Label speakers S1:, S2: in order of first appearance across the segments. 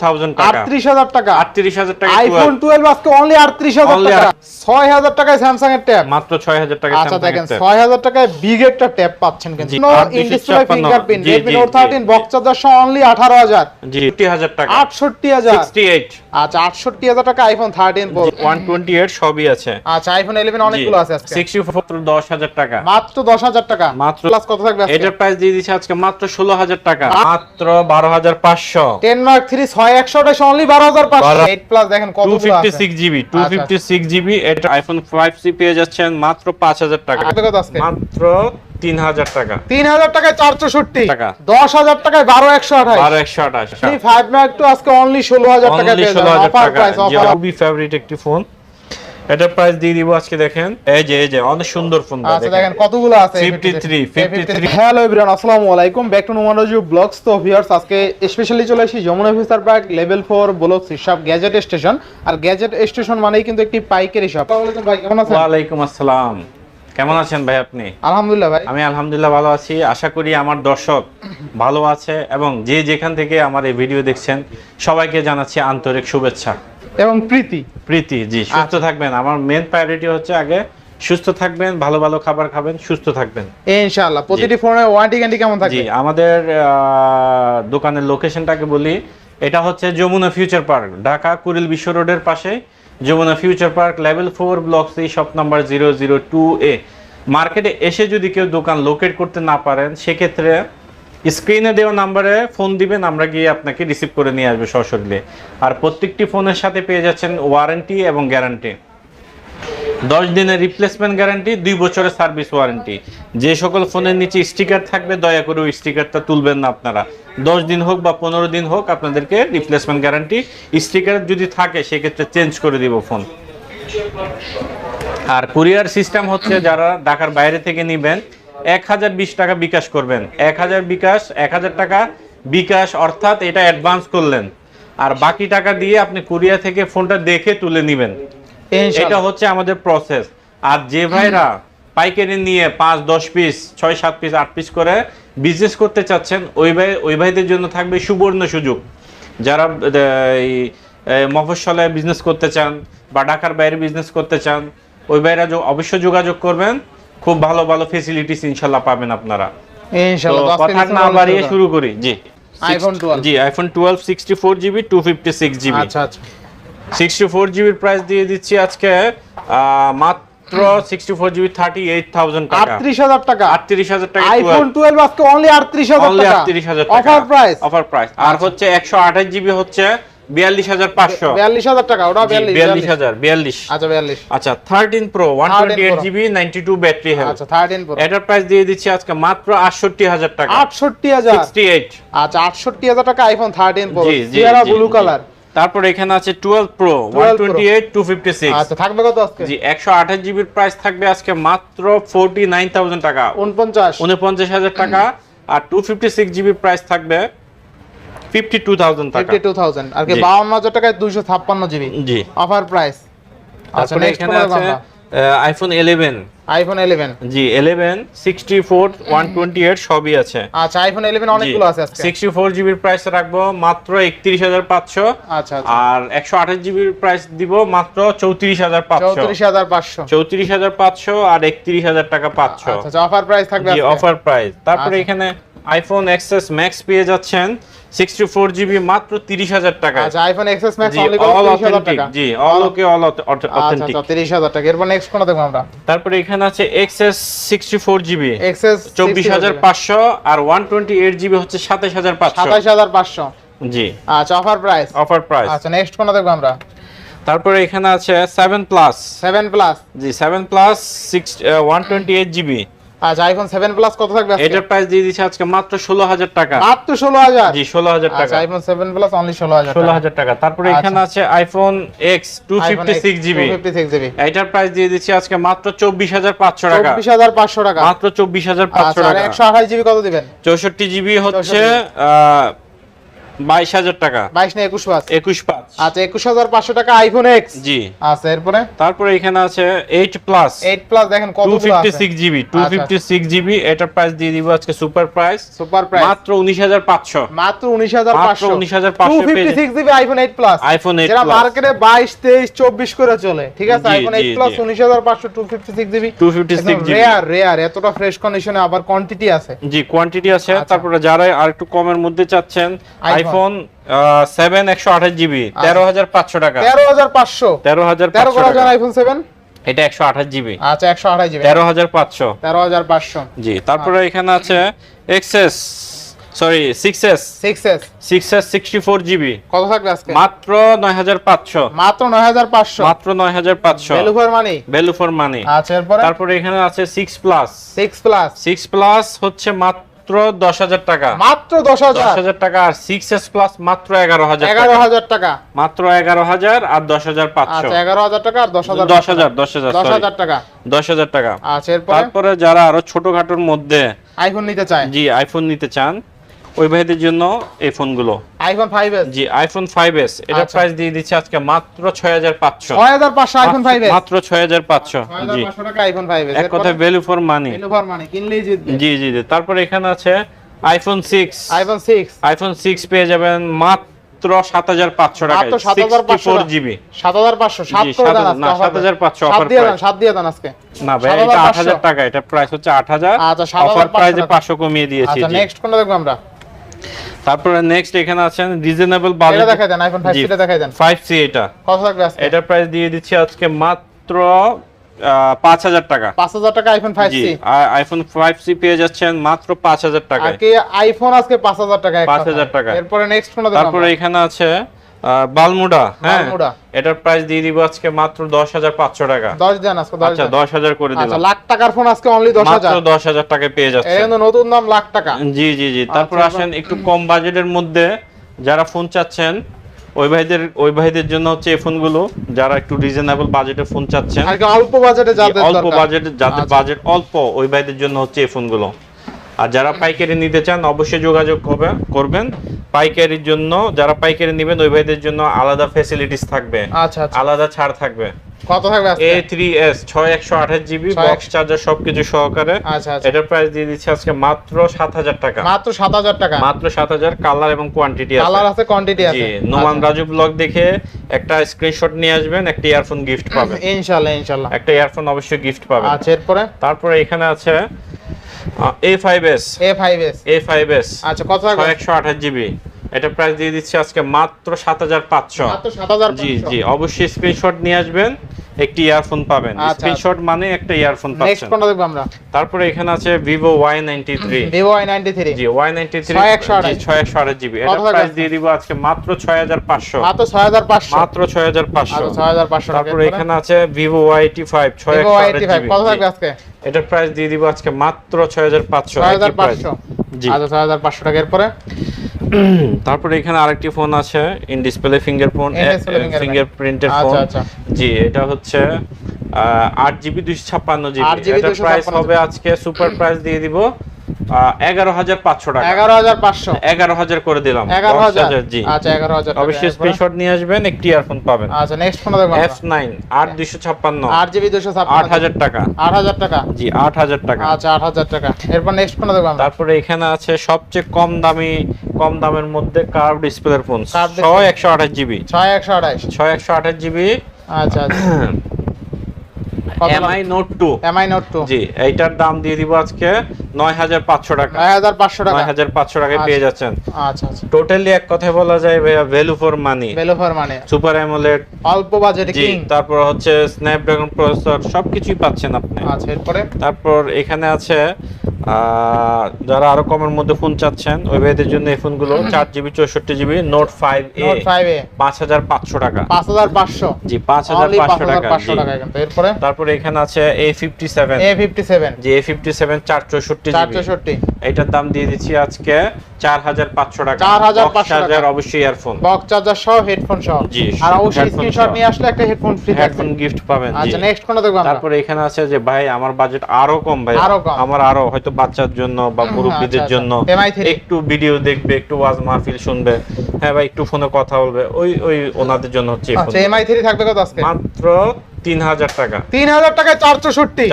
S1: 38000 টাকা।
S2: টাকা। আইফোন
S1: মাত্র
S2: 6000 টাকায়
S1: টাকা। সবই আছে।
S2: আচ্ছা আইফোন 11 অনেকগুলো আছে আজকে।
S1: 64 টাকা।
S2: মাত্র 10000 টাকা।
S1: মাত্র
S2: প্লাস কত থাকবে আজকে?
S1: এটার প্রাইস দিয়ে টাকা। মাত্র 12500
S2: 10 মার্ক 3 100 টা
S1: 12500
S2: 8 প্লাস দেখেন
S1: কত এটা আইফোন 5 সি পেয়ে যাচ্ছেন মাত্র 5000 টাকা। মাত্র 3000 টাকা।
S2: 3000 টাকায় 464
S1: টাকা।
S2: 10000 টাকায়
S1: 12128 12128
S2: 5 ম্যাক টু আজকে অনলি 16000
S1: টাকায়
S2: পেয়ে অফার প্রাইস অফার
S1: খুবই ফেভারিট একটি ফোন এটার প্রাইস দিয়ে দিব আজকে দেখেন। এই যে এই যে অনেক সুন্দর ফোন
S2: আচ্ছা দেখেন। কতগুলো আছে?
S1: 53, 53
S2: হ্যালো এভরিওয়ান আসসালামু আলাইকুম। ব্যাক টু নোমানোজু ব্লগস তো ভিউয়ার্স আজকে স্পেশালি চলে আসি Jamuna future park level 4 block gadget station আর গ্যাজেট স্টেশন মানেই কিন্তু একটি পাইকারি শপ আসসালামু আলাইকুম ভাই কেমন আছেন?
S1: ওয়ালাইকুম আসসালাম। কেমন আছেন ভাই আপনি?
S2: আলহামদুলিল্লাহ ভাই।
S1: আমি আলহামদুলিল্লাহ ভালো আছি। আশা করি আমার দর্শক ভালো আছে এবং যে যেখান থেকে আমার এই ভিডিও দেখছেন সবাইকে জানাচ্ছি আন্তরিক শুভেচ্ছা।
S2: এবং প্রীতি।
S1: প্রীতি জি সুস্থ থাকবেন। আমার মেন প্রায়োরিটি হচ্ছে আগে সুস্থ থাকবেন ভালো ভালো খাবার খাবেন সুস্থ থাকবেন।
S2: ইনশাআল্লাহ প্রতিটি ফোনের ওয়ারেন্টি গ্যারান্টি কেমন
S1: জি
S2: থাকবে
S1: আমাদের আহ, দোকানের লোকেশনটাকে বলি এটা হচ্ছে যমুনা ফিউচার পার্ক ঢাকা কুড়িল বিশ্ব রোডের পাশে Jamuna future park level four block C shop number zero zero two A মার্কেটে এসে যদি কেউ দোকান লোকেট করতে না পারেন সেক্ষেত্রে স্ক্রিনে দেওয়া নাম্বারে ফোন দিবেন, আমরা গিয়ে আপনাকে রিসিভ করে নিয়ে আসবে সশরীরে আর প্রত্যেকটি ফোনের সাথে পেয়ে যাচ্ছেন ওয়ারেন্টি এবং গ্যারান্টি। দশ দিনের রিপ্লেসমেন্ট গ্যারান্টি দুই বছরের সার্ভিস ওয়ারেন্টি যে সকল ফোনের নিচে স্টিকার থাকবে, দয়া করে ওই স্টিকারটা তুলবেন না আপনারা। দশ দিন হোক বা পনেরো দিন হোক আপনাদেরকে রিপ্লেসমেন্ট গ্যারান্টি স্টিকার যদি থাকে, সেক্ষেত্রে চেঞ্জ করে দিব ফোন আর কুরিয়ার সিস্টেম হচ্ছে যারা ঢাকার বাইরে থেকে নেবেন এক হাজার বিশ টাকা বিকাশ করবেন। এক হাজার বিকাশ এক হাজার টাকা বিকাশ অর্থাৎ এটা অ্যাডভান্স করলেন। আর বাকি টাকা দিয়ে আপনি কুরিয়ার থেকে ফোনটা দেখে তুলে নেবেন। এটা হচ্ছে আমাদের প্রসেস আর যে ভাইরা পাইকারি নিয়ে পাঁচ দশ পিস ছয় সাত পিস আট পিস করে বিজনেস করতে চাচ্ছেন ওই ভাই ওই ভাইদের জন্য থাকবে সুবর্ণ সুযোগ। যারা এই মফস্বলে বিজনেস করতে চান বা ঢাকার বাইরে বিজনেস করতে চান ওই ভাইরা অবশ্যই যোগাযোগ করবেন। খুব ভালো ভালো ফেসিলিটিস ইনশাল্লাহ পাবেন আপনারা।
S2: ইনশাআল্লাহ আজকে
S1: কথা না বাড়িয়ে
S2: শুরু
S1: শুরু করি। জি
S2: iPhone 12
S1: জি iPhone twelve sixty four GB
S2: আচ্ছা আচ্ছা।
S1: জিবির প্রাইস দিয়ে দিচ্ছি আজকে মাত্র টাকা।
S2: আটত্রিশ হাজার টাকা। আইফোন আজকে অনলি টাকা। অফার প্রাইস
S1: অফার প্রাইস আর হচ্ছে একশো আঠাশ জিবি হচ্ছে বিয়াল্লিশ হাজার পাঁচশো।
S2: বিয়াল্লিশ হাজার টাকা ওটা বিয়াল্লিশ
S1: বিয়াল্লিশ হাজার বিয়াল্লিশ।
S2: আচ্ছা বিয়াল্লিশ।
S1: আচ্ছা thirteen pro one twenty eight GB ninety two battery health
S2: আচ্ছা থার্টিন প্রো
S1: এটার প্রাইস দিয়ে দিচ্ছি আজকে মাত্র আটষট্টি হাজার টাকা।
S2: আটষট্টি হাজার।
S1: সিক্সটি এইট
S2: আচ্ছা আটষট্টি হাজার টাকা আইফোন থার্টিন প্রো
S1: জি জি
S2: সিয়ারা
S1: জি,
S2: ব্লু কালার
S1: তারপর এখানে আছে twelve pro one
S2: 12 Pro।
S1: Twenty eight two fifty six
S2: আচ্ছা থাকবে কত আজকে?
S1: জি একশো আঠাশ জিবির প্রাইস থাকবে আজকে মাত্র ফোরটি নাইন থাউজেন্ড টাকা।
S2: উনপঞ্চাশ।
S1: উনপঞ্চাশ হাজার টাকা। আর টু ফিফটি সিক্স জিবির প্রাইস থাকবে ফিফটি টু থাউজেন্ড টাকা।
S2: ফিফটি টু থাউজেন্ড আর কি
S1: জি।
S2: বাউন্ন হাজার টাকায় দুইশো ছাপ্পান্ন জিবি।
S1: জি।
S2: অফার প্রাইস আচ্ছা
S1: তারপরে এখানে আছে আইফোন ইলেভেন
S2: আইফোন ইলেভেন
S1: জি eleven sixty four one twenty eight সবই আছে।
S2: আচ্ছা আইফোন ইলেভেন অনেকগুলো আছে আজকে।
S1: জিবির প্রাইস রাখব মাত্র একত্রিশ হাজার পাঁচশো।
S2: আচ্ছা আচ্ছা।
S1: আর একশো আঠাশ জিবির প্রাইস দিব মাত্র চৌত্রিশ হাজার পাঁচশো।
S2: চৌত্রিশ হাজার পাঁচশো।
S1: চৌত্রিশ হাজার পাঁচশো আর একত্রিশ হাজার টাকা পাঁচশো।
S2: আচ্ছা আচ্ছা অফার প্রাইস থাকবে আজকে।
S1: অফার প্রাইস তারপরে
S2: আচ্ছা।
S1: এখানে আইফোন এক্সএস ম্যাক্স পেয়ে যাচ্ছেন সিক্সটি ফোর জিবি মাত্র তিরিশ হাজার টাকা
S2: আচ্ছা iPhone XS max only
S1: all
S2: তিরিশ হাজার
S1: অথেন্টিক
S2: টাকা।
S1: জি অল ওকে অল
S2: আচ্ছা
S1: অথেন্টিক
S2: আচ্ছা তিরিশ হাজার টাকা। এরপর নেক্সট কোনটা দেখব আমরা?
S1: তারপরে এখানে আছে XS sixty four GB
S2: XS
S1: চব্বিশ হাজার পাঁচশো আর ওয়ান টোয়েন্টি এইট জিবি হচ্ছে সাতাশ হাজার পাঁচশো।
S2: সাতাশ হাজার পাঁচশো।
S1: জি।
S2: আচ্ছা অফার প্রাইস
S1: অফার প্রাইস
S2: আচ্ছা নেক্সট কোনটা দেখব আমরা?
S1: তারপরে এখানে আছে সেভেন প্লাস
S2: সেভেন প্লাস
S1: জি seven plus six one twenty eight GB
S2: আচ্ছা আইফোন 7 প্লাস কত থাকবে আজকে?
S1: এটার প্রাইস দিয়ে আজকে মাত্র ষোলো হাজার টাকা।
S2: মাত্র ষোলো হাজার
S1: জি ষোলো হাজার টাকা।
S2: আচ্ছা আইফোন সেভেন প্লাস অনলি ষোলো হাজার
S1: ষোলো হাজার টাকা। তারপরে
S2: আচ্ছা।
S1: এখানে আছে iPhone X two fifty six GB
S2: fifty six GB
S1: এটার প্রাইস দিয়ে দিচ্ছি আজকে মাত্র চব্বিশ হাজার পাঁচশো টাকা।
S2: চব্বিশ হাজার পাঁচশো টাকা।
S1: মাত্র চব্বিশ হাজার পাঁচশো
S2: আচ্ছা আর
S1: টাকা।
S2: একশো আঠাশ জিবি কত দিবেন?
S1: চৌষট্টি জিবি হচ্ছে বাইশ হাজার টাকা।
S2: বাইশ না একুশ পাঁচ?
S1: একুশ পাঁচ।
S2: আচ্ছা একুশ হাজার পাঁচশো টাকা আইফোন এক্স
S1: জি।
S2: আচ্ছা এরপরে?
S1: তারপরে এখানে আছে এইট প্লাস
S2: এইট প্লাস দেখেন
S1: two fifty six GB two fifty six GB এটার প্রাইস দিয়ে দিব আজকে সুপার প্রাইস
S2: সুপার প্রাইস
S1: মাত্র উনিশ হাজার পাঁচশো।
S2: মাত্র উনিশ হাজার পাঁচশো।
S1: 19,500
S2: two fifty six GB iPhone eight plus
S1: 8
S2: যেটা মার্কেটে বাইশ তেইশ চব্বিশ করে চলে ঠিক আছে? আইফোন এইট প্লাস উনিশ হাজার পাঁচশো two fifty six GB
S1: two fifty six GB
S2: rare rare এতটা ফ্রেশ কন্ডিশনে আবার কোয়ান্টিটি আছে।
S1: জি কোয়ান্টিটি আছে।
S2: আচ্ছা।
S1: তারপরে যারা আর একটু কমের মধ্যে চাচ্ছেন। আইফোন সেভেন একশো আঠাশ জিবি তেরো হাজার পাঁচশো টাকা।
S2: তেরো হাজার পাঁচশো।
S1: তেরো হাজার
S2: তেরো
S1: পাঁচশো
S2: করা
S1: টাকা।
S2: যান আইফোন সেভেন
S1: এটা একশো আঠাশ জিবি
S2: আচ্ছা একশো আঠাশ জিবি
S1: তেরো হাজার পাঁচশো।
S2: তেরো হাজার পাঁচশো।
S1: জি তারপরে এখানে আছে XS sorry six S
S2: six S
S1: six S sixty four GB
S2: কত থাকবে আজকে?
S1: মাত্র নয় হাজার পাঁচশো।
S2: মাত্র নয় হাজার পাঁচশো।
S1: মাত্র নয় হাজার পাঁচশো।
S2: Value for money
S1: value for money
S2: আচ্ছা এরপরে?
S1: তারপরে এখানে আছে six plus
S2: six plus
S1: six plus হচ্ছে মাত্র দশ হাজার টাকা।
S2: মাত্র দশ হাজার।
S1: হাজার টাকা আর সিক্স এস প্লাস মাত্র এগারো হাজার
S2: এগারো হাজার টাকা।
S1: মাত্র এগারো হাজার আর দশ হাজার পাঁচশো।
S2: আচ্ছা এগারো হাজার টাকা আর দশ হাজার
S1: দশ হাজার দশ হাজার
S2: দশ হাজার টাকা।
S1: দশ হাজার টাকা।
S2: আচ্ছা এরপরে?
S1: তারপরে যারা আরও ছোটখাটোর মধ্যে
S2: আইফোন নিতে চান
S1: জি আইফোন নিতে চান ওই ভাইদের জন্য এই ফোনগুলো।
S2: আইফোন ফাইভ এস
S1: জি আইফোন ফাইভ এস এটা
S2: আচ্ছা।
S1: প্রাইস দিয়ে দিচ্ছে আজকে মাত্র ছয় হাজার পাঁচশো।
S2: ছয় হাজার পাঁচশো আইফোন ফাইভ এস
S1: মাত্র ছয় হাজার পাঁচশো।
S2: ছয় হাজার
S1: জি
S2: পাঁচশো টাকা আইফোন ফাইভ এস
S1: এক কথায় value for money
S2: value for money কিনলেই জিতবে।
S1: জি জি জি। তারপরে এখানে আছে iPhone six
S2: iPhone six
S1: iPhone six পেয়ে যাবেন মাত্র সাত হাজার পাঁচশো টাকা
S2: মাত্র 7,500
S1: ফোর জিবি
S2: সাত হাজার পাঁচশো সাত
S1: সাত হাজার- না,
S2: আজকে offer
S1: 7,500
S2: সাত
S1: offer
S2: দিয়ে দেন সাত দিয়ে দেন আজকে।
S1: না ভাই এটা আট হাজার টাকা এটা প্রাইস হচ্ছে আট হাজার।
S2: আচ্ছা, 7,500
S1: অফার প্রাইসে পাঁচশো কমিয়ে দিয়েছি।
S2: আচ্ছা নেক্সট কোনটা দেখব আমরা?
S1: তারপরে নেক্সট এখানে আছেন রিজনেবল বাজেট
S2: এটা
S1: দেখায়
S2: দেখাই দেন আইফোন ফাইভ
S1: জি।
S2: সিটা দেখাই দেন।
S1: 5 সি এটা।
S2: কত লাগবে আজকে?
S1: এটার প্রাইস দিয়ে দিচ্ছি আজকে মাত্র পাঁচ হাজার টাকা।
S2: পাঁচ হাজার টাকা আইফোন ফাইভ
S1: জি
S2: সি
S1: আইফোন ফাইভ সি পেয়ে যাচ্ছেন মাত্র 5000 টাকা
S2: আর
S1: টাকায়।
S2: কি আইফোন আজকে পাঁচ হাজার টাকা
S1: 5,000 টাকা।
S2: এরপরে নেক্সট ফোন দেখব
S1: তারপরে এখানে আছে বালমুডা হ্যাঁ? এটার প্রাইস দিয়ে দিব আজকে মাত্র দশ হাজার পাঁচশো টাকা।
S2: দশ দেন আজকে দশ
S1: আচ্ছা
S2: দেন।
S1: দশ হাজার করে
S2: আচ্ছা
S1: দিলাম।
S2: লাখ টাকার ফোন আজকে অনলি দশ
S1: মাত্র
S2: হাজার
S1: দশ হাজার টাকায় পেয়ে যাচ্ছে।
S2: কিন্তু নতুন দাম লাখ টাকা।
S1: জি জি জি। তারপর
S2: আচ্ছা,
S1: আসেন একটু কম বাজেটের মধ্যে যারা ফোন চাচ্ছেন ওই ভাইদের ওই ভাইদের জন্য হচ্ছে এই ফোনগুলো যারা একটু রিজনেবল বাজেটে ফোন চাচ্ছেন
S2: অল্প বাজেটে যাদের
S1: অল্প। বাজেটে যাদের
S2: আচ্ছা।
S1: বাজেট অল্প ওই ভাইদের জন্য হচ্ছে এই ফোনগুলো আর যারা পাইকারি নিতে চান অবশ্যই যোগাযোগ করবে করবেন। পাইকারির জন্য যারা পাইকারি নেবেন ওই ভাইদের জন্য আলাদা ফ্যাসিলিটিস থাকবে।
S2: আচ্ছা আচ্ছা।
S1: আলাদা ছাড় থাকবে।
S2: কত থাকবে আজকে?
S1: এ থ্রি এস ছয় একশো আঠাশ জিবি বক্স চার্জার সবকিছু সহকারে।
S2: আচ্ছা আচ্ছা।
S1: এটার প্রাইস দিয়ে দিচ্ছে আজকে মাত্র সাত হাজার টাকা।
S2: মাত্র সাত হাজার টাকা?
S1: মাত্র সাত হাজার কালার এবং কোয়ান্টিটি
S2: কালার
S1: আছে
S2: আছে।
S1: জি নোমান রাজু ব্লগ দেখে একটা স্ক্রিনশট নিয়ে আসবেন একটা ইয়ারফোন গিফট পাবেন।
S2: ইনশাআল্লাহ ইনশাআল্লাহ
S1: একটা ইয়ারফোন অবশ্যই গিফট পাবেন।
S2: আচ্ছা এরপরে?
S1: তারপরে এখানে আছে A five S
S2: A five S
S1: A five S
S2: আচ্ছা কত
S1: একশো আঠাশ জিবি। এটা প্রাইস দিয়ে দিচ্ছি আজকে মাত্র সাত হাজার পাঁচশো।
S2: মাত্র 7500
S1: জি জি অবশ্যই স্ক্রিনশট নিয়ে আসবেন। একটি ইয়ারফোন পাবেন।
S2: আচ্ছা,
S1: স্ক্রিনশট মানে একটা ইয়ারফোন পাচ্ছেন।
S2: নেক্সট কোনটা দেখব আমরা?
S1: তারপরে এখানে আছে ভিভো
S2: আই নাইনটি থ্রি
S1: জি ওয়াই নাইনটি থ্রি
S2: 6128
S1: ছয় জিবি। এটা প্রাইস দিয়ে দিব আজকে মাত্র ছয় হাজার পাঁচশো।
S2: মাত্র ছয় হাজার পাঁচশো।
S1: মাত্র ছয় হাজার পাঁচশো।
S2: আচ্ছা ছয় হাজার পাঁচশো
S1: তারপরে এখানে আছে আঠাশ
S2: এইটটি ফাইভ
S1: জিবি।
S2: কত থাকবে আজকে?
S1: এটার প্রাইস দিয়ে দিব আজকে মাত্র ছয় হাজার পাঁচশো।
S2: ছয় হাজার পাঁচশো।
S1: জি।
S2: আচ্ছা ছয় হাজার পাঁচশো টাকা। এরপরে
S1: তারপরে এখানে আরেকটি ফোন আছে in display finger phone. Finger প্রিন্টের
S2: আচ্ছা,
S1: ফোন
S2: আচ্ছা।
S1: জি এটা হচ্ছে আট জিবি দুইশো ছাপ্পান্ন জিবি প্রাইস হবে আজকে সুপার প্রাইস দিয়ে দিব এগারো হাজার পাঁচশো টাকা।
S2: এগারো হাজার পাঁচশো।
S1: এগারো হাজার করে দিলাম।
S2: এগারো হাজার।
S1: জি।
S2: আচ্ছা এগারো হাজার টাকা।
S1: অবশ্যই স্ক্রিনশট নিয়ে আসবেন একটি ইয়ারফোন পাবেন।
S2: আচ্ছা নেক্সট
S1: এফ নাইন আট দুইশো ছাপ্পান্ন
S2: আট জিবি দুশো
S1: আট হাজার টাকা।
S2: আট হাজার টাকা?
S1: জি আট হাজার টাকা।
S2: আচ্ছা আট হাজার টাকা। এরপর নেক্সট
S1: তারপরে এখানে আছে সবচেয়ে কম দামি কম দামের মধ্যে কার্ভ ডিসপ্লের ফোন ছয় একশো আঠাশ জিবি
S2: ছয় একশো আঠাইশ
S1: ছয় একশো আঠাশ জিবি
S2: আচ্ছা আচ্ছা।
S1: MI note two
S2: MI note two
S1: জি এইটার দাম দিয়ে দিব আজকে নয় হাজার পাঁচশো টাকা।
S2: নয় হাজার পাঁচশো টাকা।
S1: নয় হাজার পাঁচশো টাকায় পেয়ে যাচ্ছেন।
S2: আচ্ছা আচ্ছা।
S1: টোটালি এক কথায় বলা যায় ভাইয়া ভ্যালু ফর মানি
S2: বেলোফার মানে
S1: সুপার অ্যামোলেড
S2: অল্প বাজেটে কিং
S1: তারপর হচ্ছে স্ন্যাপড্রাগন প্রসেসর সবকিছুই পাচ্ছেন আপনি।
S2: আচ্ছা এরপরে?
S1: তারপর এখানে আছে আহ, যারা আরও কমের মধ্যে ফোন চাচ্ছেন ওই ভাইদের জন্য এই ফোনগুলো চার জিবি চৌষট্টি GB note five A
S2: five
S1: পাঁচ হাজার পাঁচশো টাকা।
S2: পাঁচ হাজার পাঁচশো।
S1: জি পাঁচ হাজার পাঁচশো টাকা তারপর তারপরে এখানে আছে A fifty seven
S2: A fifty seven
S1: যে এ ফিফটি সেভেন চার চৌষট্টি
S2: চার চৌষট্টি
S1: এটার দাম দিয়ে দিচ্ছি আজকে চার হাজার পাঁচশো টাকা।
S2: 4,500
S1: Box charger,
S2: টাকা।
S1: অবশ্যই ইয়ারফোন
S2: বক্স চার্জার সহ হেডফোন সহ।
S1: জি,
S2: আর অবশ্যই স্ক্রিনশট নিয়ে আসলে একটা হেডফোন ফ্রি
S1: হেডফোন গিফট পাবেন
S2: আচ্ছা নেক্সট কোনটা দেখব আমরা?
S1: তারপরে এখানে আছে যে ভাই আমার বাজেট আরও কম ভাই। আমার আরও হয়তো বাচ্চার জন্য বা মুরব্বীদের
S2: আচ্ছা,
S1: জন্য
S2: আচ্ছা। MI3
S1: একটু ভিডিও দেখবে একটু ওয়াজ মাহফিল শুনবে। হ্যাঁ ভাই একটু ফোনে কথা বলবে। ওই ওই ওনাদের জন্য হচ্ছে
S2: আচ্ছা। এমআই থ্রি থাকবে কত আজকে?
S1: মাত্র তিন হাজার টাকা।
S2: তিন হাজার টাকায়
S1: চারশোষট্টি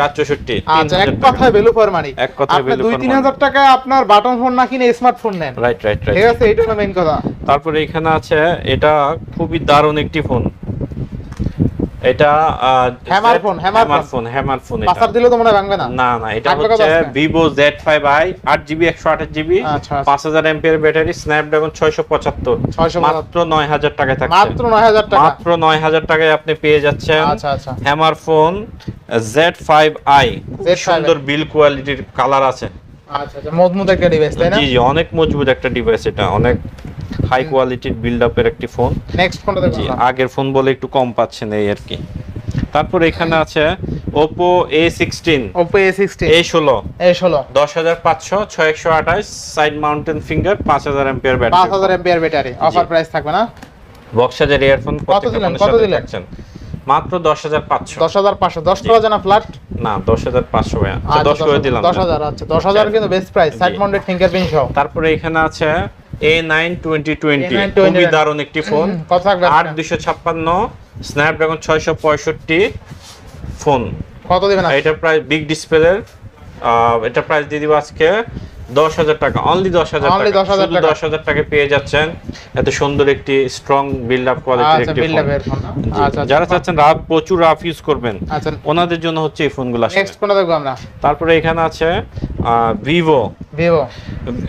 S2: আচ্ছা এক কথায় ভ্যালু ফর মানি
S1: এক কথায়
S2: দুই তিন হাজার টাকায় আপনার বাটন ফোন না কিনে স্মার্টফোন নেন।
S1: রাইট রাইট
S2: ঠিক আছে মেন কথা।
S1: তারপরে এখানে আছে এটা খুবই দারুণ একটি ফোন এটা
S2: phone, hammer
S1: hammer phone hammer phone
S2: পাসার দিলেও তো মনে ভাঙবে না?
S1: না না এটা হচ্ছে জিবি
S2: আচ্ছা, আচ্ছা।
S1: পাঁচ হাজার এমপিয়ার ব্যাটারি স্ন্যাপড্রাগন পঁচাত্তর।
S2: 675
S1: মাত্র নয় হাজার টাকায় থাকছে।
S2: মাত্র নয় হাজার টাকা।
S1: মাত্র নয় হাজার টাকায় আপনি পেয়ে যাচ্ছেন
S2: আচ্ছা আচ্ছা।
S1: Hammer phone Z five I
S2: Z5i
S1: সুন্দর বিল কোয়ালিটির কালার আছে।
S2: আচ্ছা আচ্ছা মজবুত একটা ডিভাইস তাই না?
S1: জি জি অনেক মজবুত একটা ডিভাইস এটা অনেক হাই কোয়ালিটির বিল্ড আপের একটি ফোন
S2: নেক্সট দেখব
S1: জি আগের ফোন বলে একটু কম পাচ্ছেন এই আর কি। তারপর এখানে আছে এ সিক্সটিন
S2: Oppo A16
S1: এ ষোলো।
S2: A16
S1: দশ হাজার পাঁচশো ছয় একশো আঠাশ সাইড মাউন্টেন ফিঙ্গার পাঁচ হাজার এম্পিয়ার
S2: পাঁচ
S1: ব্যাটারি
S2: হাজার এমপিআর ব্যাটারি অফার প্রাইস থাকবে না?
S1: বক্সাজার ইয়ারফোন
S2: কত দিলেন? কত দিলেন?
S1: মাত্র দশ হাজার পাঁচশো।
S2: দশ হাজার পাঁচশো। দশ করা জানা ফ্ল্যাট
S1: না দশ হাজার পাঁচশো ভাইয়া। আচ্ছা, দশ করে দিলাম।
S2: দশ হাজার আচ্ছা দশ হাজার কিন্তু বেস্ট প্রাইস সাইড
S1: জি।
S2: মাউন্টেড ফিঙ্গারপ্রিন্ট সহ।
S1: তারপরে এখানে আছে এ নাইন টোয়েন্টি টোয়েন্টি
S2: A9
S1: খুবই
S2: 20
S1: দারুণ একটি ফোন। আট দুশো ছাপ্পান্ন স্ন্যাপড্রাগন ছয়শো পঁয়ষট্টি ফোন।
S2: কত দিবেন?
S1: এটা প্রায় বিগ ডিসপ্লের এটা প্রাইস দিয়ে দিব আজকে দশ হাজার টাকা অনলি দশ হাজার টাকা।
S2: 10,000
S1: শুধু
S2: টাকা।
S1: দশ হাজার টাকা পেয়ে যাচ্ছেন। এত সুন্দর একটি স্ট্রং বিল্ড আপ কোয়ালিটির একটি ফোন। যারা চাচ্ছেন রাফ প্রচুর রাফ ইউজ করবেন।
S2: আচ্ছা।
S1: ওনাদের জন্য হচ্ছে এই ফোনগুলো আসলে।
S2: নেক্সট কোনটা দেখব আমরা?
S1: তারপরে এখানে আছে Vivo
S2: Vivo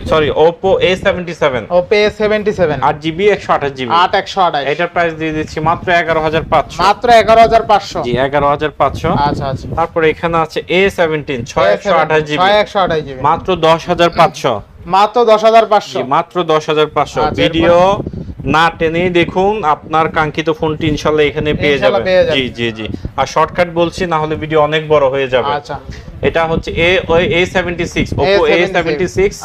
S1: sorry Oppo A seventy seven
S2: Oppo A77
S1: আট জিবি একশো আঠাশ জিবি
S2: আট একশো আঠাশ।
S1: এটার প্রাইস দিয়ে দিচ্ছি মাত্র এগারো হাজার পাঁচশো।
S2: মাত্র এগারো হাজার পাঁচশো।
S1: জি এগারো হাজার পাঁচশো।
S2: আচ্ছা আচ্ছা।
S1: তারপরে এখানে আছে এ সেভেন্টিন ছয় একশো আঠাশ জিবি
S2: ছয় একশো আঠাশ জিবি
S1: মাত্র দশ হাজার পাঁচশো।
S2: মাত্র দশ হাজার পাঁচশো।
S1: মাত্র দশ হাজার পাঁচশো।
S2: আচ্ছা,
S1: ভিডিও না টেনেই দেখুন আপনার কাঙ্ক্ষিত ফোনটি ইনশাল্লাহ এখানে পেয়ে যাবেন। জি জি জি। আর শর্টকাট বলছি না হলে ভিডিও অনেক বড় হয়ে যাবে।
S2: আচ্ছা।
S1: এটা হচ্ছে এ ওই A seventy six Oppo A
S2: A76
S1: seventy six.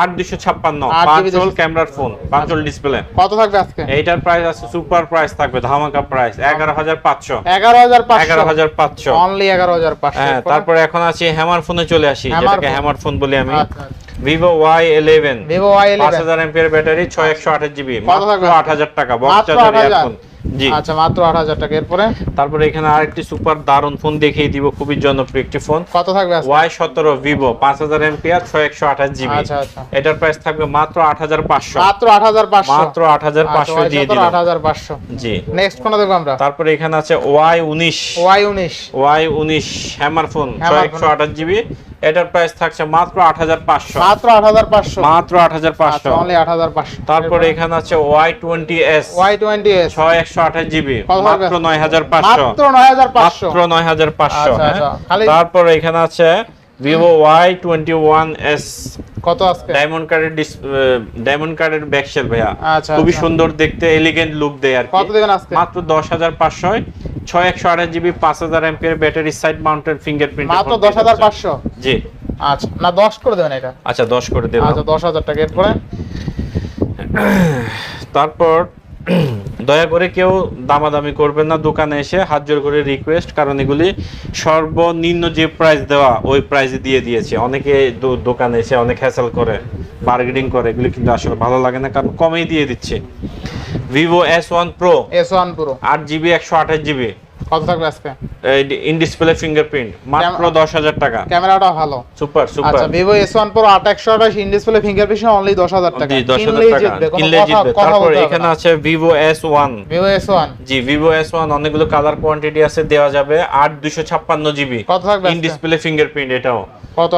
S1: আট দুশো ছাপ্পান্ন
S2: 8
S1: পাঁচল ক্যামেরার ফোন পাঁচল ডিসপ্লে
S2: কত থাকবে আজকে?
S1: এইটার প্রাইস আছে সুপার প্রাইস থাকবে ধামাকা প্রাইস এগারো হাজার পাঁচশো।
S2: এগারো হাজার
S1: এগারো হাজার পাঁচশো।
S2: অনলি এগারো হাজার পাঁচশো।
S1: হ্যাঁ তারপরে এখন আছে হ্যামার ফোনে চলে আসি যেটাকে হ্যামার ফোন বলি আমি। Vivo Y eleven
S2: Vivo Y
S1: পাঁচ হাজার এমপিয়ার ব্যাটারি ছয় একশো আঠাশ জিবি
S2: কত
S1: মাত্র
S2: থাকবে?
S1: আট হাজার টাকা বক্স চার্জার ইয়ারফোন
S2: আচ্ছা
S1: ফোন একশো আঠাশ জিবি। এটার প্রাইস থাকছে মাত্র আট হাজার পাঁচশো।
S2: মাত্র আট হাজার পাঁচশো।
S1: মাত্র আট হাজার পাঁচশো দিয়ে
S2: আট হাজার পাঁচশো।
S1: তারপরে এখানে আছে Y twenty S.
S2: Y twenty S.
S1: ছয় একশো একশো আঠাশ জিবি মাত্র নয় হাজার পাঁচশো।
S2: মাত্র নয় হাজার পাঁচশো।
S1: মাত্র নয় হাজার পাঁচশো
S2: আচ্ছা, আচ্ছা।
S1: তারপর এখানে আছে Vivo Y twenty one S
S2: কত আজকে?
S1: ডায়মন্ড কার্ডের ডায়মন্ড কার্ডের ব্যাকশেল ভাইয়া।
S2: আচ্ছা,
S1: খুবই। সুন্দর দেখতে এলিগেন্ট লুক দেয় আর
S2: কত দেবেন আজকে?
S1: মাত্র দশ হাজার পাঁচশো ছয় একশো আঠাশ জিবি পাঁচ হাজার ampere battery side mounted fingerprint
S2: মাত্র দশ হাজার পাঁচশো?
S1: জি।
S2: আচ্ছা না দশ করে দেবেন এটা।
S1: আচ্ছা দশ করে দিলাম
S2: আচ্ছা দশ হাজার টাকা এরপরে?
S1: তারপর দয়া করে কেউ দামাদামি করবেন না দোকানে এসে হাত জোর করে রিকোয়েস্ট কারণ এগুলি সর্বনিম্ন যে প্রাইস দেওয়া ওই প্রাইসে দিয়ে দিয়েছে। অনেকে দোকানে এসে অনেক হ্যাসেল করে বার্গেনিং করে এগুলি কিন্তু আসলে ভালো লাগে না কারণ কমেই দিয়ে দিচ্ছে। Vivo S one pro
S2: S one pro
S1: আট জিবি একশো আঠাশ জিবি
S2: কত থাকবে আজকে?
S1: ইন ডিসপ্লে ফিঙ্গারপ্রিন্ট মাত্র দশ হাজার টাকা।
S2: ক্যামেরাটা ভালো।
S1: সুপার সুপার
S2: আচ্ছা প্রো আট একশো আঠাশ ইন ডিসপ্লে ফিঙ্গারপ্রিন্ট অনলি দশ হাজার টাকা।
S1: টাকা।
S2: জিতবে
S1: কিনলে জিতবে তারপর এখানে আছে ওয়ান
S2: ভিভো এস ওয়ান
S1: জি ভিভো এস ওয়ান অনেকগুলো কালার কোয়ান্টিটি আছে দেওয়া যাবে আট দুশো ছাপ্পান্ন জিবি
S2: কত থাকবে
S1: ইন ডিসপ্লে ফিঙ্গারপ্রিন্ট এটাও।
S2: কত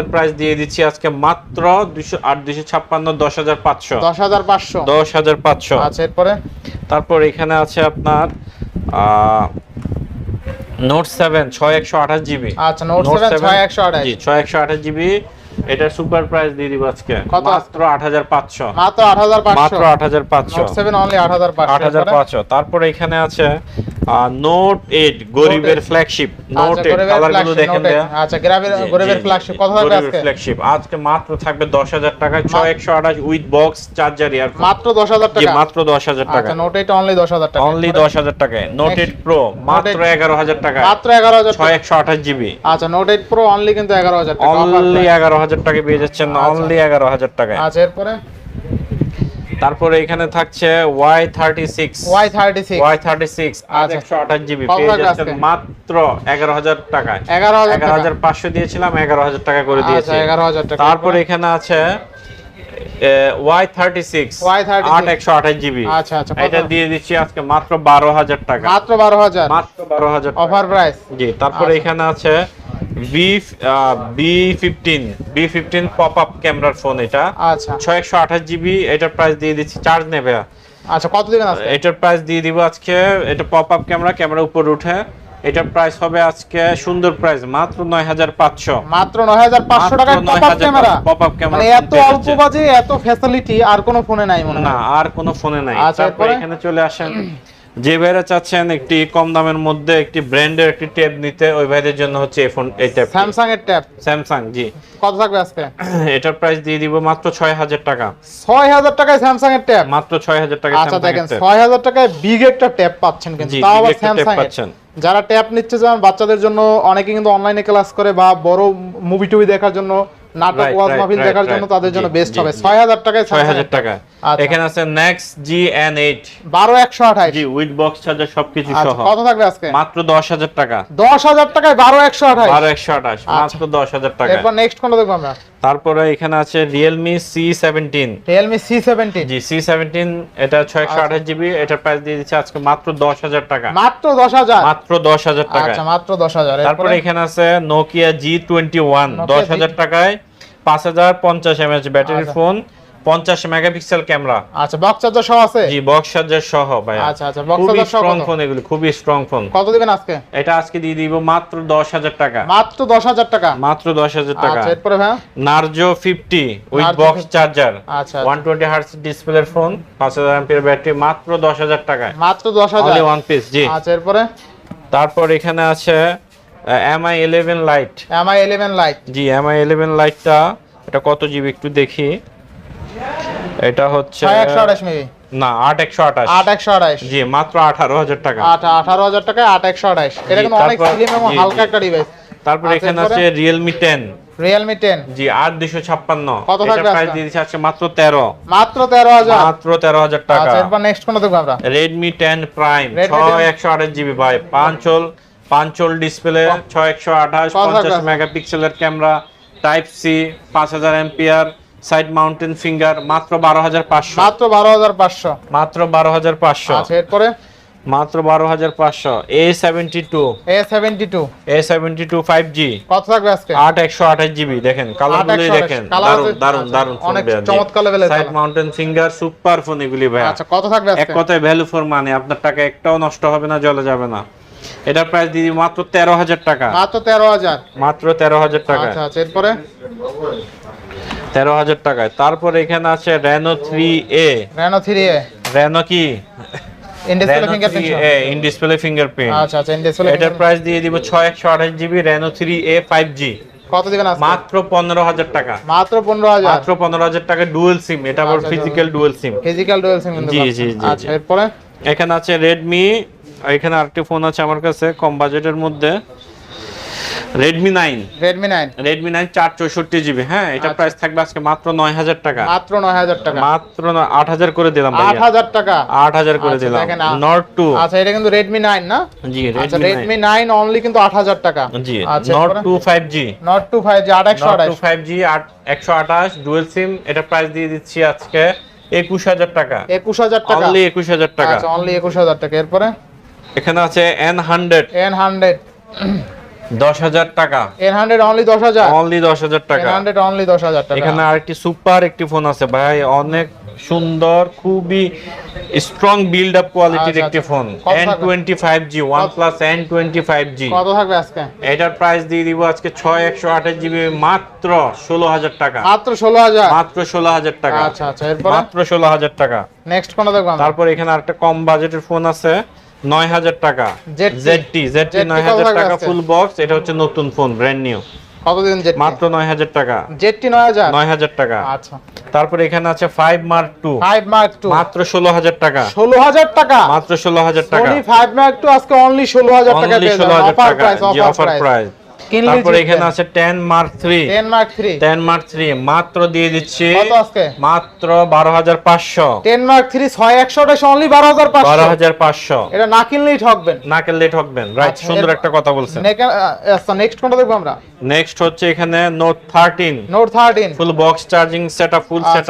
S1: এর প্রাইস দিয়ে দিচ্ছি আজকে মাত্র
S2: আচ্ছা এরপরে?
S1: তারপর এখানে আছে আপনার নোট সেভেন ছয় একশো আঠাশ জিবি
S2: আচ্ছা নোট সেভেন ছয় একশো আঠাশ।
S1: ছয় একশো আঠাশ জিবি এটা সুপার প্রাইস দিয়ে দিব আজকে।
S2: কত?
S1: মাত্র আট হাজার পাঁচশো।
S2: মাত্র আট হাজার
S1: মাত্র আট হাজার পাঁচশো।
S2: সেভেন অনলি আট হাজার
S1: আট হাজার
S2: পাঁচশো।
S1: তারপরে এখানে আছে নোট এইট গরিবের ফ্ল্যাগশিপ নোট
S2: আচ্ছা,
S1: কালারগুলো দেখেন
S2: আচ্ছা গ্রাবের গরিবের ফ্ল্যাগশিপ কত থাকবে আজকে?
S1: ফ্ল্যাগশিপ আজকে মাত্র থাকবে দশ হাজার টাকা ছয় একশো আঠাশ উইথ বক্স চার্জার
S2: মাত্র দশ টাকা?
S1: মাত্র দশ হাজার টাকা।
S2: আচ্ছা নোট এইট অনলি দশ হাজার টাকা।
S1: অনলি হাজার টাকায়। নোট প্রো মাত্র হাজার
S2: মাত্র হাজার
S1: জিবি
S2: আচ্ছা নোট এইট প্রো অনলি কিন্তু এগারো হাজার টাকা।
S1: Only
S2: price।
S1: এগারো হাজার টাকা পেয়ে যাচ্ছেন। অনলি এগারো হাজার টাকায়।
S2: আচ্ছা এরপরে?
S1: তারপরে এখানে থাকছে Y thirty six
S2: Y thirty six
S1: Y thirty six
S2: আচ্ছা।
S1: একশো আঠাশ জিবি
S2: কত
S1: পেয়ে যাচ্ছেন? মাত্র এগারো হাজার টাকায়।
S2: এগারো হাজার
S1: এগারো
S2: টাকা
S1: হাজার পাঁচশো দিয়েছিলাম এগারো হাজার টাকা করে
S2: আচ্ছা
S1: দিয়েছি।
S2: এগারো হাজার টাকা।
S1: তারপরে এখানে আছে ওয়াই থার্টি সিক্স
S2: Y36
S1: আট একশো আঠাশ জিবি
S2: আচ্ছা, আচ্ছা,
S1: এটা দিয়ে দিচ্ছি আজকে মাত্র বারো হাজার টাকা।
S2: মাত্র বারো হাজার।
S1: মাত্র বারো হাজার টাকা।
S2: অফার প্রাইস
S1: জি তারপরে
S2: আচ্ছা।
S1: এখানে আছে B B fifteen B fifteen pop up ক্যামেরার ফোন এটা।
S2: আচ্ছা।
S1: ছয় একশো আঠাশ জিবি এটার প্রাইস দিয়ে দিচ্ছি চার্জ নেবে।
S2: আচ্ছা কত
S1: এটার প্রাইস দিয়ে দিব আজকে এটা পপ আপ ক্যামেরা ক্যামেরা উপর উঠে। এটার প্রাইস হবে আজকে সুন্দর প্রাইস মাত্র
S2: টাকায় পপ আপ ক্যামেরা মানে এত অল্প বাজে এত ফ্যাসিলিটি আর কোনো ফোনে নাই মনে
S1: না আর কোনো ফোনে নাই।
S2: আচ্ছা,
S1: এখানে চলে আসেন। যে ভাইরা চাচ্ছেন একটি কম দামের মধ্যে একটি ব্র্যান্ডের একটি ট্যাব নিতে ওই ভাইদের জন্য হচ্ছে এই ফোন এই ট্যাব
S2: স্যামসাং এর ট্যাব?
S1: স্যামসাং জি।
S2: কত থাকবে আজকে?
S1: এটার প্রাইস দিয়ে দিব মাত্র ছয় হাজার টাকা।
S2: ছয় হাজার টাকায় স্যামসাং এর ট্যাব?
S1: মাত্র ছয় হাজার টাকা
S2: আচ্ছা দেখেন
S1: এর tab।
S2: ছয় হাজার টাকায় বিগ একটা ট্যাব পাচ্ছেন কিন্তু তাও আবার স্যামসাং
S1: পাচ্ছেন।
S2: যারা ট্যাব নিচ্ছে যেমন বাচ্চাদের জন্য অনেকে কিন্তু অনলাইনে ক্লাস করে বা বড় মুভি টুভি দেখার জন্য নাটক ওয়াজ মাহফিল দেখার জন্য তাদের জন্য
S1: জি,
S2: বেস্ট হবে।
S1: জি।
S2: ছয় হাজার টাকায়
S1: ছয় হাজার টাকা।
S2: আচ্ছা।
S1: এখানে আছে নেক্সট জি উইথ বক্স চার্জার সবকিছু
S2: আচ্ছা
S1: সহ।
S2: কত থাকবে আজকে?
S1: মাত্র দশ হাজার টাকা।
S2: দশ হাজার টাকায় বারো একশো আঠাশ।
S1: বারো একশো আঠাশ মাত্র দশ হাজার টাকা
S2: এরপর নেক্সট কোনটা দেখব আমরা?
S1: তারপরে এখানে আছে সেভেন্টিন
S2: রিয়েলমি সি সেভেন্টিন
S1: জি সি সেভেন্টিন এটা ছয় একশো আঠাশ জিবি এটার প্রাইস দিয়ে দিচ্ছে আজকে মাত্র দশ হাজার টাকা।
S2: মাত্র দশ হাজার?
S1: মাত্র দশ হাজার টাকা
S2: আচ্ছা মাত্র দশ হাজার।
S1: তারপরে এখানে আছে Nokia G twenty one
S2: Nokia
S1: দশ
S2: G-
S1: হাজার টাকায়। পাঁচ হাজার পঞ্চাশ এমএচ ব্যাটারি
S2: আচ্ছা।
S1: ফোন পঞ্চাশ মেগাপিক্সেল ক্যামেরা।
S2: আচ্ছা বক্স চার্জার সহ আছে?
S1: জি বক্স চার্জার সহ ভাই
S2: আচ্ছা, আচ্ছা, box
S1: খুবই
S2: সহ
S1: স্ট্রং ফোন এগুলো খুবই স্ট্রং ফোন
S2: কত দিবেন আজকে?
S1: এটা আজকে দিয়ে দিব মাত্র দশ হাজার টাকা।
S2: মাত্র দশ হাজার টাকা?
S1: মাত্র টাকা।
S2: আচ্ছা এরপরে ভাই
S1: Narzo fifty with box charger
S2: আচ্ছা
S1: ওয়ান টোয়েন্টি হার্স ডিসপ্লের ফোন পাঁচ হাজার এমপির ব্যাটারি মাত্র দশ হাজার টাকায়।
S2: মাত্র দশ হাজার।
S1: অনলি ওয়ান পিস জি।
S2: আচ্ছা এরপরে?
S1: তারপর এখানে আছে MI eleven lite
S2: MI eleven lite
S1: জি এমআই ইলেভেন লাইটটা এটা কত জিবি একটু দেখি। এটা হচ্ছে না আট একশো আঠাশ।
S2: আট একশো আঠাশ।
S1: জি মাত্র আঠারো হাজার টাকা।
S2: আঠারো হাজার টাকায় আট একশো আঠাশ। এটা কিন্তু অনেক
S1: তারপর-
S2: স্লিম এবং হালকা। একটা ডিভাইস
S1: তারপর এখানে? আছে রিয়েলমি টেন
S2: রিয়েলমি টেন
S1: জি আট দুশো ছাপ্পান্ন।
S2: কত থাকবে
S1: প্রাইস? দিয়ে দিচ্ছে আজকে মাত্র তেরো।
S2: মাত্র তেরো হাজার?
S1: মাত্র তেরো হাজার টাকা।
S2: আচ্ছা এরপর নেক্সট কোনো দেখব আমরা?
S1: রেডমি টেন প্রাইম
S2: Redmi
S1: ছয়
S2: 10
S1: একশো আঠাশ জিবি ভাই পাঁচল পাঁচল ডিসপ্লে ছয় একশো আঠাশ পঞ্চাশ? মেগাপিক্সেলের ক্যামেরা টাইপ সি পাঁচ হাজার এম্পিয়ার সাইড মাউন্টেন ফিঙ্গার মাত্র বারো হাজার পাঁচশো।
S2: মাত্র বারো হাজার পাঁচশো।
S1: মাত্র বারো হাজার পাঁচশো।
S2: আচ্ছা এরপরে?
S1: মাত্র বারো হাজার পাঁচশো। A seventy two
S2: A seventy two
S1: A seventy two five G
S2: কত থাকবে আজকে?
S1: আট একশো আঠাশ জিবি দেখেন কালারগুলোই
S2: 828
S1: দেখেন। দারুণ
S2: দারুণ
S1: দারুণ
S2: অনেক চমৎকার level-এর
S1: side mountain finger super phone এগুলি ভাই
S2: আচ্ছা কত থাকবে
S1: এক কথায় ভ্যালু ফর মানি আপনার টাকা একটাও নষ্ট হবে না জলে যাবে না। এটার প্রাইস দিদি মাত্র তেরো হাজার টাকা।
S2: মাত্র তেরো হাজার?
S1: মাত্র তেরো হাজার টাকা
S2: আচ্ছা আচ্ছা এরপরে?
S1: তেরো হাজার টাকায়। তারপরে এখানে আছে Reno three A
S2: Reno three A
S1: Reno কি?
S2: ইনডিসপ্লে ফিঙ্গারপ্রিন্ট আচ্ছা আচ্ছা ইনডিসপ্লে
S1: এটার প্রাইস দিয়ে দিব ছয় একশো আঠাশ GB Reno three A five G
S2: কত দিবেন
S1: মাত্র পনেরো হাজার টাকা।
S2: মাত্র পনেরো হাজার?
S1: মাত্র পনেরো হাজার টাকা ডুয়েল সিম এটা আবার physical dual SIM
S2: physical dual SIM
S1: জি, জি, জি,
S2: আচ্ছা
S1: জি।
S2: এরপরে?
S1: এখানে আছে রেডমি এখানে আরেকটি ফোন আছে আমার কাছে কম বাজেটের মধ্যে। Redmi nine
S2: Redmi nine
S1: Redmi nine চার চৌষট্টি জিবি হ্যাঁ এটা
S2: আচ্ছা।
S1: প্রাইস থাকবে আজকে মাত্র নয় হাজার টাকা।
S2: মাত্র নয় হাজার টাকা।
S1: মাত্র আট হাজার করে দিলাম
S2: আট
S1: ভাইয়া
S2: হাজার টাকা।
S1: আট হাজার করে
S2: আচ্ছা,
S1: দিলাম। নট টু
S2: আচ্ছা এটা কিন্তু রেডমি নাইন না?
S1: জি
S2: আচ্ছা
S1: রেডমি
S2: রেডমি নাইন অনলি কিন্তু আট হাজার টাকা।
S1: জি
S2: আচ্ছা
S1: Nord two five G
S2: Nord two five G আট একশো
S1: নট
S2: আঠাশ।
S1: ফাইভ জি আট একশো আঠাশ ডুয়েল সিম এটা প্রাইস দিয়ে দিচ্ছি আজকে একুশ হাজার টাকা।
S2: একুশ হাজার টাকা।
S1: অনলি একুশ হাজার টাকা।
S2: আচ্ছা অনলি একুশ হাজার টাকা। এরপরে?
S1: এখানে আছে এন হান্ড্রেড
S2: এন হান্ড্রেড
S1: দশ হাজার টাকা।
S2: এন হান্ড্রেড অনলি দশ হাজার?
S1: অনলি দশ হাজার টাকা।
S2: হান্ড্রেড অনলি দশ হাজার টাকা।
S1: এখানে আরেকটি সুপার একটি ফোন আছে ভাই অনেক সুন্দর খুবই স্ট্রং বিল্ড আপ কোয়ালিটির একটি
S2: আচ্ছা।
S1: ফোন।
S2: কত
S1: এন
S2: থাকবে?
S1: Twenty five G one plus N twenty five G
S2: কত থাকবে আজকে?
S1: এটার প্রাইস দিয়ে দিব আজকে ছয় একশো আঠাশ জিবি মাত্র ষোলো হাজার টাকা।
S2: মাত্র ষোলো হাজার?
S1: মাত্র ষোলো হাজার টাকা।
S2: আচ্ছা আচ্ছা। এরপরে?
S1: মাত্র ষোলো হাজার টাকা।
S2: নেক্সট কোনটা দেখব?
S1: তারপর এখানে আরেকটা কম বাজেটের ফোন আছে। নয় হাজার টাকা।
S2: ZT ZT
S1: নয়
S2: কত
S1: হাজার
S2: থাকবে
S1: টাকা ফুল বক্স এটা হচ্ছে নতুন ফোন ব্র্যান্ড নিউ
S2: কতদিন ZT
S1: মাত্র নয় হাজার টাকা।
S2: জেটটি নয় হাজার?
S1: নয় হাজার টাকা।
S2: আচ্ছা।
S1: তারপর এখানে আছে 5 মার্ক টু
S2: ফাইভ মার্ক 2
S1: মাত্র ষোলো হাজার টাকা।
S2: ষোলো হাজার টাকা?
S1: মাত্র ষোলো হাজার টাকা।
S2: সোনি ফাইভ মার্ক 2 আজকে অনলি ষোলো হাজার টাকা
S1: অনলি
S2: পেয়ে যাবেন অফার প্রাইস অফার প্রাইস কিনলে
S1: তারপরে এখানে আছে ten mark three
S2: ten mark three
S1: ten mark three মাত্র দিয়ে দিচ্ছি।
S2: কত আজকে?
S1: মাত্র বারো হাজার পাঁচশো।
S2: টেন মার্ক থ্রি ছয় একশো অনলি বারো হাজার
S1: বারো
S2: পাঁচশো
S1: হাজার পাঁচশো।
S2: এটা না কিনলেই ঠকবেন
S1: নাকেল লেট হকবেন। রাইট
S2: আচ্ছা,
S1: সুন্দর একটা কথা বলছেন।
S2: আচ্ছা নেক্সট কোনটা দেখব আমরা?
S1: নেক্সট হচ্ছে এখানে Note thirteen
S2: Note thirteen
S1: full box charging set up full set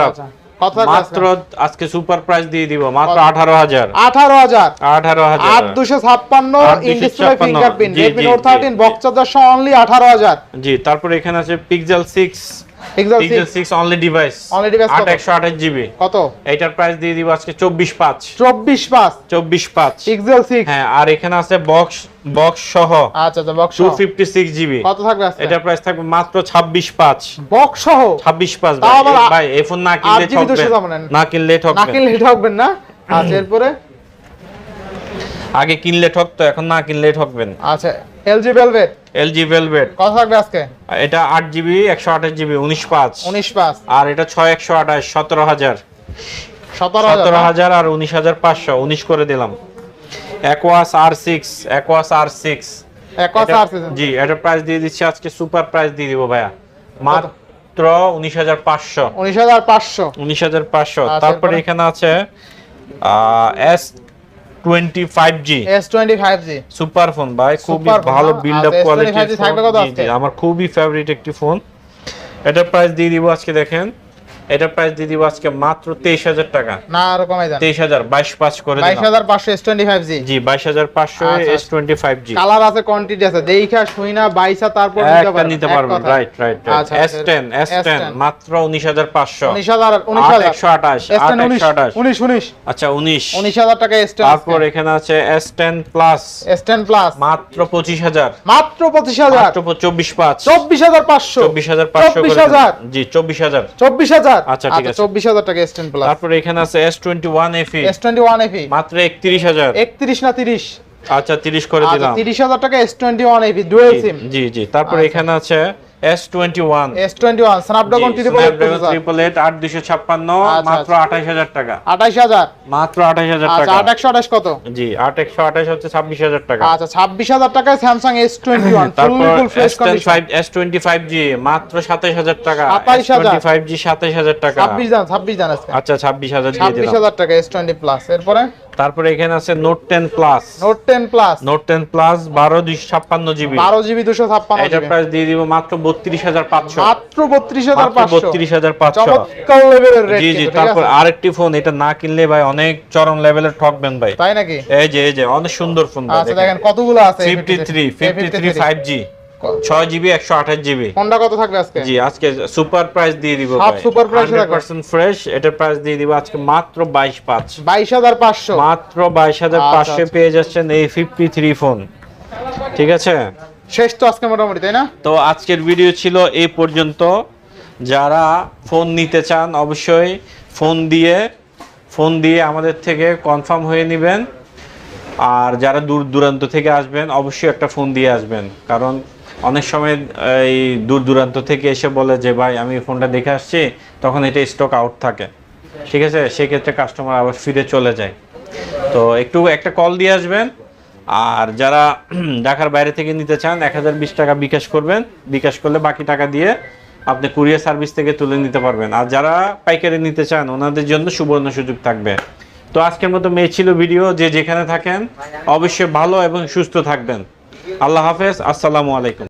S1: মাত্র আজকে সুপার প্রাইস দিয়ে দিব মাত্র
S2: কত?
S1: আঠারো হাজার
S2: আঠারো হাজার
S1: আঠারো হাজার
S2: আট দুশো ছাপ্পান্ন
S1: আট দুশো
S2: ইন ডিসপ্লে
S1: ছাপ্পান্ন।
S2: ফিঙ্গারপ্রিন্ট নোট থার্টিন
S1: জি।
S2: বক্স চার্জার অনলি আঠারো হাজার
S1: জি তারপর এখানে আছে Pixel six
S2: Pixel
S1: Pixel only device
S2: Only device
S1: আট
S2: কত?
S1: একশো আঠাশ জিবি
S2: কত?
S1: এইটার প্রাইস দিয়ে দিব আজকে চব্বিশ পাঁচ।
S2: চব্বিশ পাঁচ?
S1: চব্বিশ পাঁচ।
S2: পিক্সেল সিক্স
S1: হ্যাঁ আর এখানে আছে বক্স বক্স সহ।
S2: আচ্ছা আচ্ছা box
S1: two fifty six GB
S2: কত থাকবে আজকে?
S1: এটার প্রাইস থাকবে মাত্র ছাব্বিশ পাঁচ।
S2: বক্স সহ?
S1: ছাব্বিশ পাঁচ
S2: তাও আবার আ-
S1: ভাই এই ফোন না কিনলে ঠকবেন না। কিনলে
S2: না কিনলে ঠকবেন না। আচ্ছা এরপরে?
S1: আগে কিনলে ঠকতো এখন না কিনলে ঠকবেন।
S2: আচ্ছা এলজি ভেলভেট
S1: এলজি ভেলভেট
S2: কত থাকবে আজকে?
S1: এটা আট জিবি একশো আঠাশ জিবি উনিশ পাঁচ।
S2: উনিশ পাঁচ।
S1: আর এটা ছয় একশো আঠাশ সতেরো হাজার।
S2: সতেরো হাজার
S1: আর উনিশ হাজার পাঁচশো উনিশ করে দিলাম। Aquos R six Aquos R six G এটার প্রাইস দিয়ে দিচ্ছি আজকে সুপার প্রাইস দিয়ে দিব ভাইয়া। মাত্র উনিশ হাজার পাঁচশো।
S2: উনিশ হাজার পাঁচশো।
S1: উনিশ হাজার পাঁচশো।
S2: আচ্ছা,
S1: তারপরে এখানে আছে S twenty five G
S2: S twenty five G
S1: super phone ভাই খুবই ভালো বিল্ড আপ
S2: S25
S1: কোয়ালিটি? আমার খুবই ফেভারিট একটি ফোন এটার প্রাইস দিয়ে দিব আজকে দেখেন। এটার প্রাইস দিয়ে দিব আজকে মাত্র তেইশ হাজার টাকা।
S2: না আরও কমাই দেন।
S1: তেইশ হাজার করে
S2: টোয়েন্টি ফাইভ জি
S1: জি বাইশ হাজার পাঁচশো
S2: আচ্ছা,
S1: S twenty five G
S2: colour আছে কোয়ান্টিটি আছে। দেখা শুই না বাইশা তারপর
S1: নিতে পারবেন। রাইট রাইট
S2: আচ্ছা,
S1: S ten S ten
S2: S10
S1: মাত্র উনিশ হাজার পাঁচশো।
S2: উনিশ হাজার উনিশ
S1: আট
S2: হাজার
S1: একশো আঠাশ
S2: এস
S1: আট
S2: টেন উনিশ
S1: একশো আঠাশ।
S2: উনিশ উনিশ।
S1: আচ্ছা উনিশ।
S2: উনিশ হাজার টাকা এস টেন
S1: তারপর এখানে আছে S ten plus
S2: S ten plus
S1: মাত্র পঁচিশ হাজার।
S2: মাত্র পঁচিশ হাজার।
S1: মাত্র চব্বিশ পাঁচ।
S2: চব্বিশ হাজার পাঁচশো।
S1: চব্বিশ হাজার পাঁচশো
S2: চব্বিশ
S1: করে দিলাম।
S2: হাজার
S1: জি চব্বিশ হাজার।
S2: চব্বিশ হাজার।
S1: আচ্ছা, ঠিক আছে।
S2: চব্বিশ হাজার টাকা এস টেন প্লাস
S1: তারপরে এখানে আছে S twenty one FE
S2: S twenty one FE
S1: মাত্র একত্রিশ হাজার।
S2: একত্রিশ না তিরিশ?
S1: আচ্ছা তিরিশ করে
S2: আচ্ছা
S1: দিলাম।
S2: তিরিশ হাজার টাকা সিম
S1: জি জি। তারপরে
S2: আচ্ছা।
S1: এখানে আছে S twenty one
S2: S twenty one Snapdragon triple
S1: triple eight আট দুশো ছাপ্পান্ন
S2: আচ্ছা,
S1: মাত্র আঠাশ হাজার টাকা।
S2: আঠাইশ হাজার।
S1: মাত্র আঠাশ হাজার
S2: আচ্ছা
S1: টাকা।
S2: আট একশো আঠাশ কত?
S1: জি আট একশো আঠাশ হচ্ছে ছাব্বিশ হাজার টাকা।
S2: আচ্ছা ছাব্বিশ হাজার টাকায় স্যামসাং এস টোয়েন্টি
S1: তারপর
S2: ফুল ফ্রেশ
S1: ফাইভ জি মাত্র সাতাশ হাজার টাকা।
S2: 27,000
S1: ফাইভ জি সাতাশ হাজার টাকা।
S2: ছাব্বিশ দান ছাব্বিশ দান
S1: আচ্ছা ছাব্বিশ হাজার দিয়ে দিলাম।
S2: হাজার টাকা এস টোয়েন্টি প্লাস এরপরে?
S1: তারপরে এখানে আছে Note ten plus
S2: Note ten plus
S1: Note ten plus বারো দুইশো ছাপ্পান্ন জিবি।
S2: বারো জিবি দুশো ছাপ্পান্ন
S1: প্রাইস দিয়ে দিব মাত্র বত্রিশ হাজার পাঁচশো।
S2: মাত্র বত্রিশ হাজার
S1: মাত্র
S2: পাঁচশো।
S1: বত্রিশ হাজার পাঁচশো।
S2: চমৎকার লেভেলের রেট
S1: জি জি তারপর আরেকটি ফোন এটা না কিনলে ভাই অনেক চরম লেভেলের ঠকবেন ভাই।
S2: তাই নাকি?
S1: এই যে এই যে অনেক সুন্দর ফোন ভাই
S2: আচ্ছা দেখেন। কতগুলো আছে
S1: fifty three fifty three five G ছয় জিবি একশো আঠাশ জিবি
S2: কোনটা কত থাকবে আজকে?
S1: জি আজকে সুপার প্রাইস দিয়ে দিব
S2: সব এ থাকবে।
S1: পার্সেন্ট ফ্রেশ এটার প্রাইস দিয়ে দিব আজকে মাত্র বাইশ পাঁচ।
S2: বাইশ হাজার পাঁচশো।
S1: মাত্র বাইশ হাজার
S2: আচ্ছা,
S1: পাঁচশো
S2: আচ্ছা।
S1: পেয়ে যাচ্ছেন এই ফিফটি থ্রি ফোন। ঠিক আছে?
S2: শেষ তো আজকে মোটামুটি তাই না?
S1: তো আজকের ভিডিও ছিল এই পর্যন্ত। যারা ফোন নিতে চান অবশ্যই ফোন দিয়ে ফোন দিয়ে আমাদের থেকে কনফার্ম হয়ে নেবেন। আর যারা দূর দূরান্ত থেকে আসবেন অবশ্যই একটা ফোন দিয়ে আসবেন। কারণ অনেক সময়, এই দূর দূরান্ত থেকে এসে বলে যে, ভাই, আমি ফোনটা দেখে আসছি। তখন এটা স্টক আউট থাকে। ঠিক আছে? সেক্ষেত্রে কাস্টমার আবার ফিরে চলে যায়। তো একটু একটা কল দিয়ে আসবেন। আর যারা ঢাকার বাইরে থেকে নিতে চান, এক হাজার বিশ টাকা বিকাশ করবেন। বিকাশ করলে বাকি টাকা দিয়ে আপনি কুরিয়ার সার্ভিস থেকে তুলে নিতে পারবেন। আর যারা পাইকারি নিতে চান, ওনাদের জন্য সুবর্ণ সুযোগ থাকবে। তো আজকের মতো মেয়ে ছিল ভিডিও। যে যেখানে থাকেন, অবশ্যই ভালো এবং সুস্থ থাকবেন। আল্লাহ হাফেজ। আসসালামু আলাইকুম।